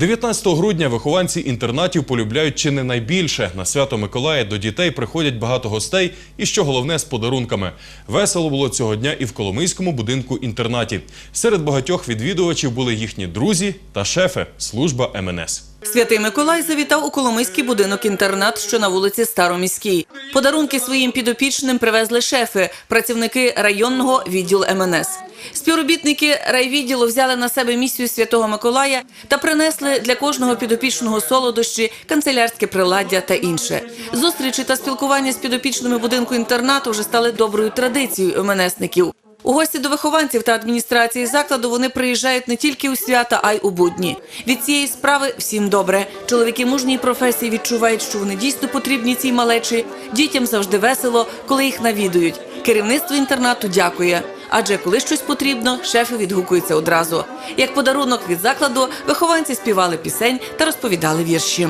19 грудня вихованці інтернатів полюбляють чи не найбільше. На свято Миколая до дітей приходять багато гостей і, що головне, з подарунками. Весело було цього дня і в Коломийському будинку інтернаті. Серед багатьох відвідувачів були їхні друзі та шефи служба МНС. Святий Миколай завітав у Коломийський будинок-інтернат, що на вулиці Староміській. Подарунки своїм підопічним привезли шефи, працівники районного відділу МНС. Співробітники райвідділу взяли на себе місію Святого Миколая та принесли для кожного підопічного солодощі, канцелярське приладдя та інше. Зустрічі та спілкування з підопічними будинку інтернату вже стали доброю традицією МНСників. У гості до вихованців та адміністрації закладу вони приїжджають не тільки у свята, а й у будні. Від цієї справи всім добре. Чоловіки мужньої професії відчувають, що вони дійсно потрібні цій малечі. Дітям завжди весело, коли їх навідують. Керівництво інтернату дякує. Адже коли щось потрібно, шефи відгукуються одразу. Як подарунок від закладу, вихованці співали пісень та розповідали вірші.